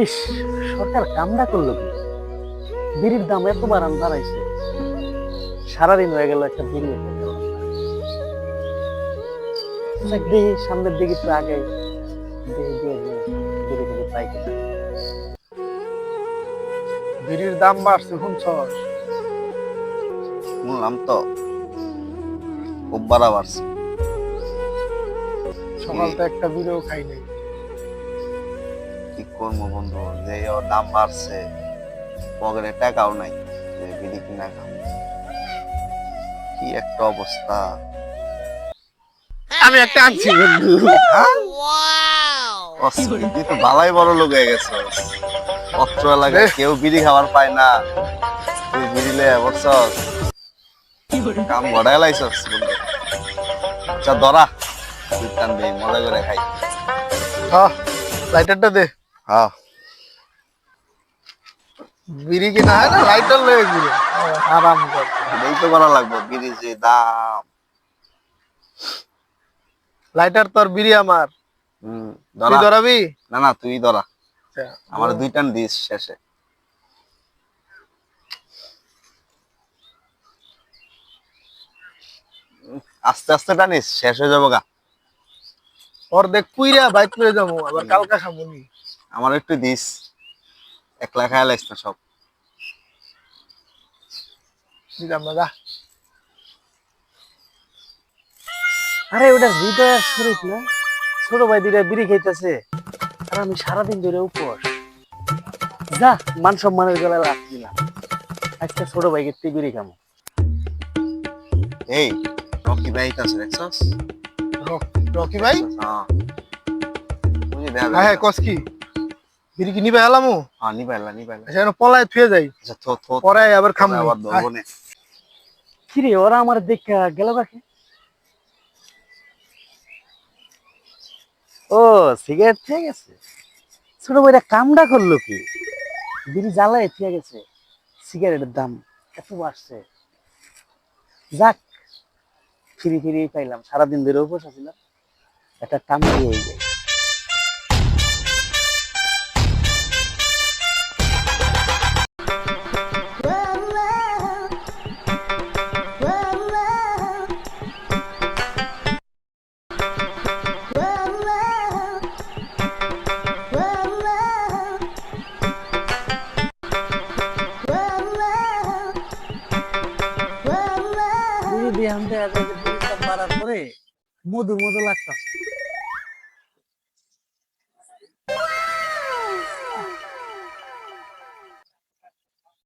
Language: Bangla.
ইস সরকার কামটা করল কি? বিড়ির দাম এত বাড়ান দাঁড়াইছে সারাদিন হয়ে গেল একটা বিড়ি দেখি সামনের দিকে একটু আগে দেখি দিয়ে বিড়ি পাই বিড়ির দাম বাড়ছে শুনছস শুনলাম তো। খুব বাড়া বাড়ছে। সকালতে একটা বিড়িও খাই নাই। করব বন্ধু যে ওর দাম বাড়ছে পকেটে টাকাও নাই যে বিড়ি কিনা খাব। কি একটা অবস্থা। আমি একটা আনছি বন্ধু। তুই তো বালাই বড় লোক হয়ে গেছে। অত্র এলাকায় কেউ বিড়ি খাবার পায় না। তুই বিড়ি লে বসছস কাম গড়াই লাইছস বন্ধু। আচ্ছা ধরা। তুই টান দিই মজা করে খাই। হ্যাঁ লাইটারটা দে। হ্যাঁ। বিড়ি কিনা হয় না? লাইটার লয়ে ঘুরে। আরাম কর। এই তো করা লাগবে বিড়ি যে দাম। লাইটার তোর বিড়ি আমার। হুম, তুই ধরাবি? না না তুই ধরা। আচ্ছা, আমার দুই টান দিস শেষে। আস্তে আস্তে টানিস শেষ হয়ে যাব গা অর্ধেক পুইরা বাইক করে যাব আবার কালকা খামুনি আমার একটু দিস। একলা খায় লাইস না সব। দিলাম যা আরে ওটা হৃদয় আর শরীফ না? ছোট ভাই দুইটা বিড়ি খাইতেছে। আর আমি সারাদিন ধরে উপোস। যা মান সম্মানের গলায় লাভ দিলাম। আজকে ছোট ভাইকে তুই বিড়ি খামো। এই রকি ভাই আছে দেখছস? রক- ভাই? হ্যাঁ। হ্যাঁ হ্যাঁ কস কি? বিড়ি কি নিবে হ্যাঁ নিবাইলা নিবাইলা আচ্ছা পলায় থুয়ে যাই। আচ্ছা থো থো পরে আবার খামু। আবার ধরবো নে। কিরে ওরা আমার দেখা গেল কাকে? ও সিগারেট ঠিক গেছে? ছোট ভাইরা কামটা করল কি? বিড়ি জ্বালায় ঠিক গেছে। সিগারেটের দাম এত বাড়ছে। যাক ফিরি ফিরি পাইলাম। সারাদিন ধরে উপোস ছিলাম একটা টান দিয়ে যায়। যদি আমি পরে মধু মধু লাগতাম